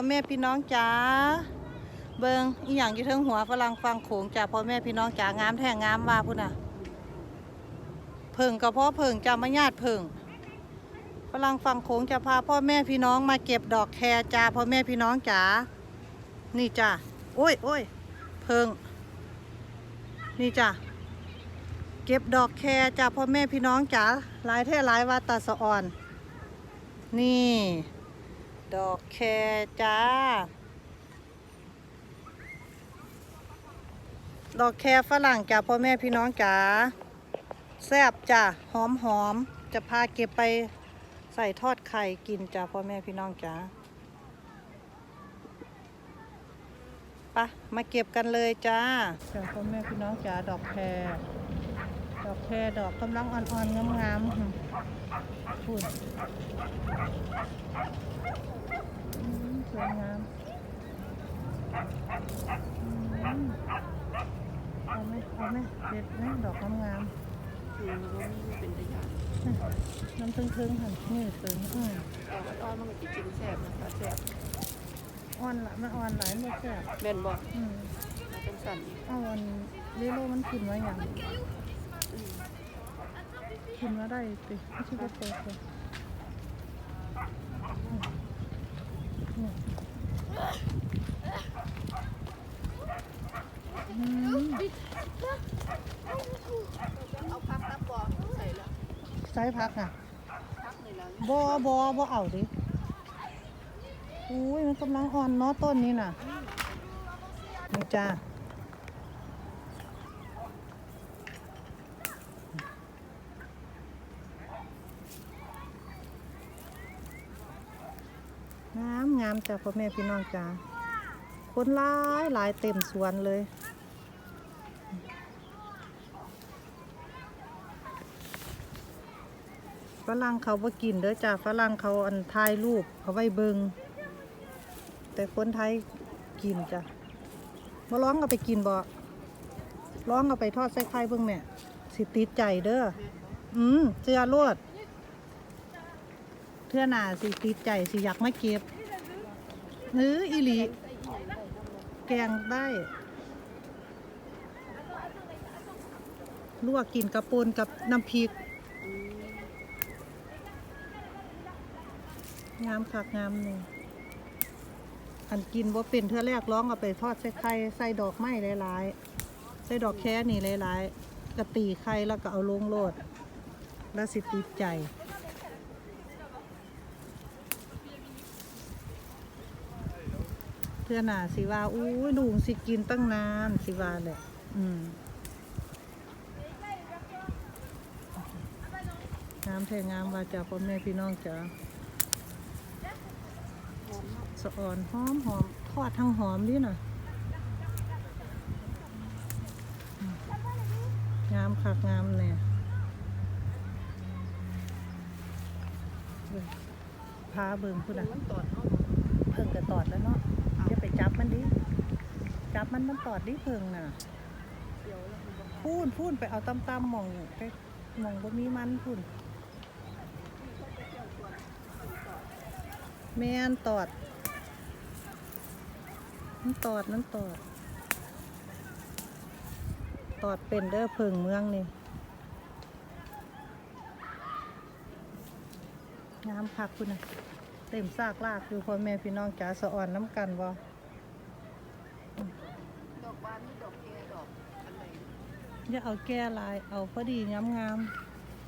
พ่อแม่พี่น้องจ๋าเบิงอีหยังอยู่เทิงหัวฝรั่งฟังโขงจ้าพ่อแม่พี่น้องจ๋างามแท้งามว่าพุ่นน่ะเพิ่งก็เพาะเพิ่งจ้ามาญาติเพิ่งฝรั่งฟังโขงจะพาพ่อแม่พี่น้องมาเก็บดอกแครจ้าพ่อแม่พี่น้องจ๋านี่จ้าโอ้ยโอ้ยเพิ่งนี่จ้าเก็บดอกแครจ้าพ่อแม่พี่น้องจ๋าหลายแท้หลายว่าตาสะอ่อน นี่ ดอกแคจ้า ดอกแคฝรั่งจ้าพ่อแม่พี่น้องจ๋าแซ่บจ้าหอมหอมจะพาเก็บไปใส่ทอดไข่กินจ้าพ่อแม่พี่น้องจ๋าปะมาเก็บกันเลยจ้าจ้าพ่อแม่พี่น้องจ๋าดอกแคดอกแคดอกกำลังอ่อนๆงามๆพูด สวยงามอืมเอาไหมเอาไหมเด็ดไหมดอกงามงามอืมว่ามีเป็นตะยานๆน้ำทึงๆหันนี่เติมอืมแต่ว่าตอนมันก็จะกินแซ่บนะคะแซ่บอ่อนละมันอ่อนหลายไม่แซ่บแม่นบ่อืมมันเป็นสั่นอีกเอาอันเรโลมันขึ้นมาอย่างอืมขึ้นมาได้ติไม่ใช่ว่าเปิดเลยอืมนี่อืม เอาพักน้ำบ่ใส่ละ ใส่พักอะบอบอบอเอาดิอุ้ยมันกำลังอ่อนเนาะต้นนี้น่ะนี่จ้างามงามจ้ะพ่อแม่พี่น้องจ้าคนหลายหลายเต็มสวนเลย ฝรั่งเขาบ่กินเด้อจ้าฝรั่งเขาอันถ่ายรูปเอาไว้เบิงแต่คนไทยกินจ้ะมาร้องเอาไปกินบ่ร้องเอาไปทอดใส่ไข่เบิ่งแม่สิติดใจเด้ออืมเสื้อรวดเทื่อหน้าสิติดใจสิอยากมาเก็บเอออีหลีแกงได้ลวกกินกระปนกับน้ำพริก อืม งามคักงามหนึ่งอันกินว่าเป็นเทื่อแรกร้องเอาไปทอดใส่ไข่ใส่ดอกไม้หลายๆ ใส่ดอกแค่นี่หลายๆกะตีไข่แล้วก็เอาลงโลด แล้วสิติดใจเทื่อหนาสิว่าอู้ยลุงสิกินตั้งนานสิว่าแหละอืมงามแท้งามว่าจ้าพ่อแม่พี่น้องจ้าหอมเนาะ สะอ่อนหอมหอมทอดทั้งหอมดิน่ะงามคักงามเนี่ยพาเบิ่งพุ่นอะเพิ่งกระตอดแล้วเนาะอย่าไปจับมันดิจับมันมันตอดดิเพิ่งน่ะพูนพูนไปเอาตำตำมองไปมองบ่มีมันพูน แม่นตอดมันตอดมันตอด ตอดเป็นเด้อเพิงเมืองนี่งามคักคุณนะเต็มซากลากอยู่พ่อแม่พี่น้องจ๋าสะอ่อนน้ำกันบ่ดอกบานนี่ดอกแคดอกอันไหนอย่าเอาแก้ลายเอาพอดีงามงาม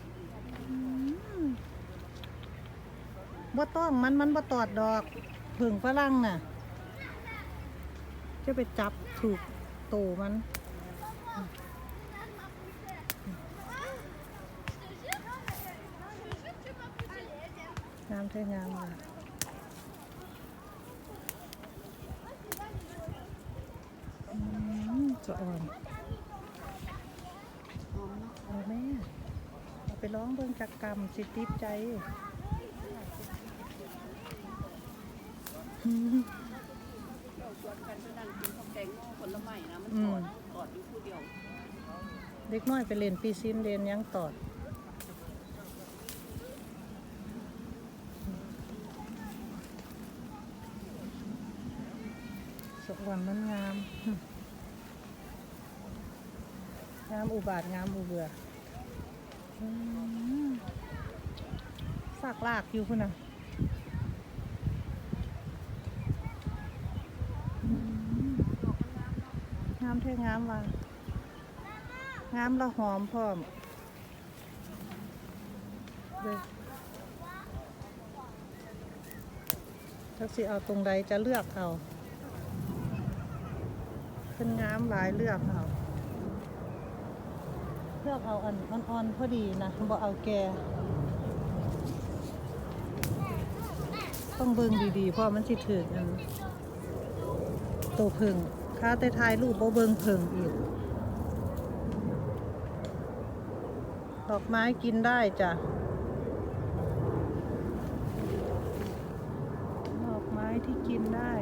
ๆอืม บ่ต้องมันมันบ่ตอดดอกเพิงฝรั่งน่ะ จะไปจับถูกโตมันงามแท้งามเลยจะอ่อนหอมเนาะเอาแม่ เอาไปร้องเบิ่งจักกรรมสิติดใจอืม เรา ชวนกันไปนั่งกินข้าวแกงหม้อผลไม้นะมันอืตมอดตอดอยู่ผู้เดียวเด็กน้อยไปเล่นปีซินเรียนยังตอดก่อนมันงาม งามอุบาทงามอุเบืออืมซากลากอยู่คุณน่ะ งามแท้งามว่ะงามละหอมพร้อมเด้อถ้าสิเอาตรงใดจะเลือกเอาเป็นงามหลายเลือกเอาเลือกเอาอันอ่อนๆพอดีนะบ่เอาแกต้องเบิ่งดีๆเพราะมันสิถึกอันโตเพิ่ง ค้าแต่ทายรูปบ่เบิงเพิ่งอีก ดอกไม้กินได้จ้ะ ดอกไม้ที่กินได้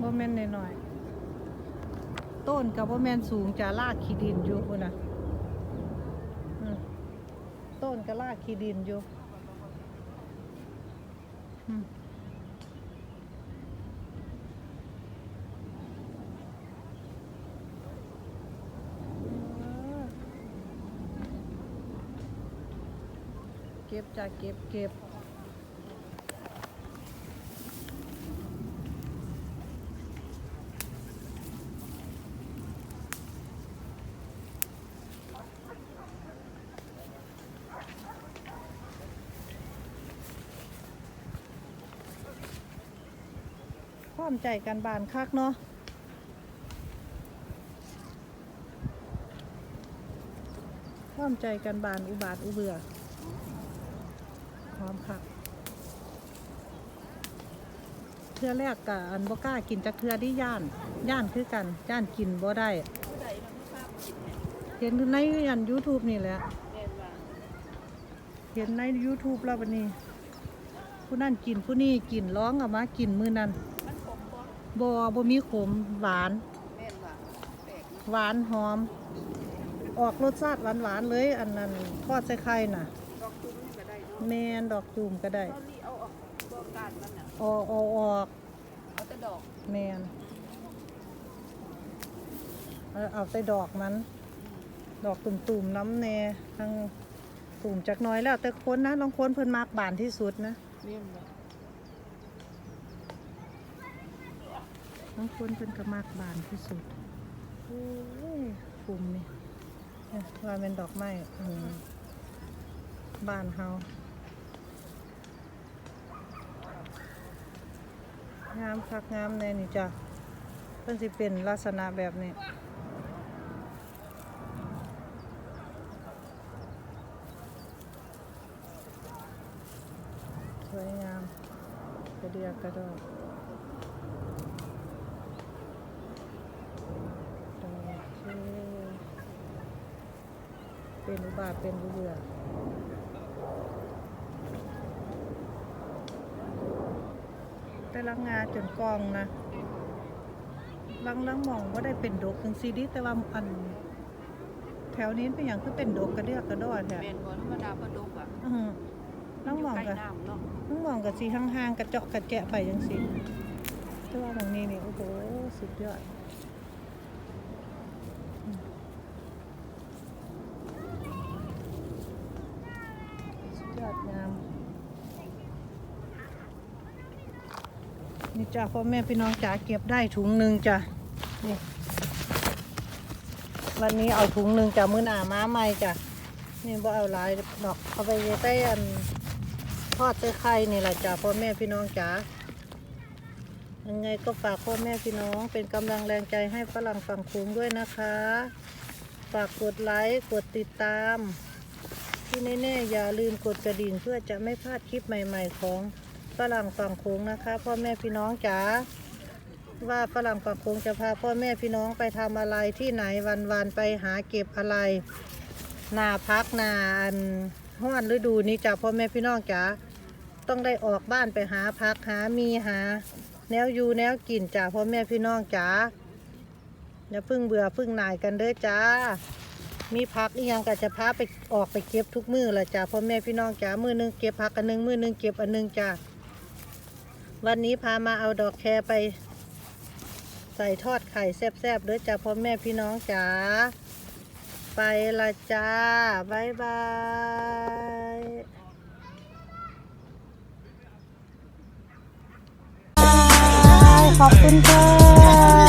บ่แม่นน้อยๆต้นกับบ่แม่นสูงจะลากขี้ดินอยู่นะ ต้นกระลาขีดินอยู่เก็บจ้ะเก็บเก็บ มใจกันบานคักเนาะพร้อมใจกันบานอุบาทอุเบือพร้อมคักเทือแรกกะอันบก้ากินจากเทือที่ย่าน ย่านคือกัน ย่านกินบ่ได้เห็นในอัน YouTube นี่แหละ เห็นใน YouTube แล้วบัดนี้ ผู้นั่นกินผู้นี่กินร้องออกมากินมือนั้น บ่บ่บ่มีขมหวานแม่นว่าแปลกนะหวานหอม ออกรสชาติหวานหวานๆเลย อันนั้นทอดใส่ไข่น่ะดอกตุ้มนี่ก็ได้เนาะแมนดอกจูมก็ได้ตอนนี้เอาออกตัวการมันน่ะออกออกออกเอาแต่ดอกแมนเอาเอาใส่ดอกมัน ดอกตุ่มๆน้ำแน่ทางตุ่มจักหน้อยแล้ว แต่คนนะลองคนเพิ่นมากบานที่สุดนะแม่นว่ บางคนเพิ่นก็มากบานที่สุดโอ้ยกลุ่มนี่เนี่ยว่าเป็นดอกไม้บานเฮางามคักงามแน่นี่จ้ะเพิ่นสิเป็นลักษณะแบบนี้สวยงามกระเดียกระดอก โอเค เป็นอุบาทเป็นอุเบื่อแต่ลังงาจนกองนะลังลังมองว่าได้เป็นดกถึงซีดีแต่ว่าอัน แถวนี้เป็นอย่างคือเป็นดกกระเดือกกระดอแท้แม่นบ่ธรรมดาปลาดกอะอื้อหือลังมองยู่ใกล้กับน้ำเนาะลังมองกับสีห่างๆกระเจาะกระแจะไปยังสิแต่ว่าตรงนี้นี่โอ้โหสุดยอด สุดยอดงาม นี่จ้าพ่อแม่พี่น้องจ๋าเก็บได้ถุงหนึ่งจ้ะนี่วันนี้เอาถุงหนึ่งจ้ะมื้อหน้าม้าใหม่จ้ะนี่บ่เอาหลายดอกเอาไปใส่อันทอดใส่ไข่นี่แหละจ้ะพ่อแม่พี่น้องจ๋ายังไงก็ฝากพ่อแม่พี่น้องเป็นกำลังแรงใจให้ฝรั่งฝั่งโค้งด้วยนะคะ ฝากกดไลค์กดติดตาม ที่แน่ๆอย่าลืมกดกระดิ่งเพื่อจะไม่พลาดคลิปใหม่ ๆ ของ ฝรั่งฝั่งโค้งนะคะ พ่อแม่พี่น้องจ๋าว่าฝรั่งฝั่งโค้งจะพาพ่อแม่พี่น้องไปทำอะไรที่ไหนวันๆไปหาเก็บอะไรนาพักนาอันห้อนฤดูนี้จ้ะพ่อแม่พี่น้องจ๋าต้องได้ออกบ้านไปหาพักหามีหา แนวอยู่แนวกินจ้ะพ่อแม่พี่น้องจ๋าอย่าพึ่งเบื่อพึ่งหน่ายกันเด้อจ้า มีพักอีหยังก็จะพาไปออกไปเก็บทุกมือละจ้าพ่อแม่พี่น้องจ้ามือนึงเก็บพักอันนึงมือนึงเก็บอันนึงจ้า วันนี้พามาเอาดอกแครไป ใส่ทอดไข่แซ่บๆเด้อจ้าพ่อแม่พี่น้องจ๋า ไปละจ้าบายบายขอบคุณค่ะ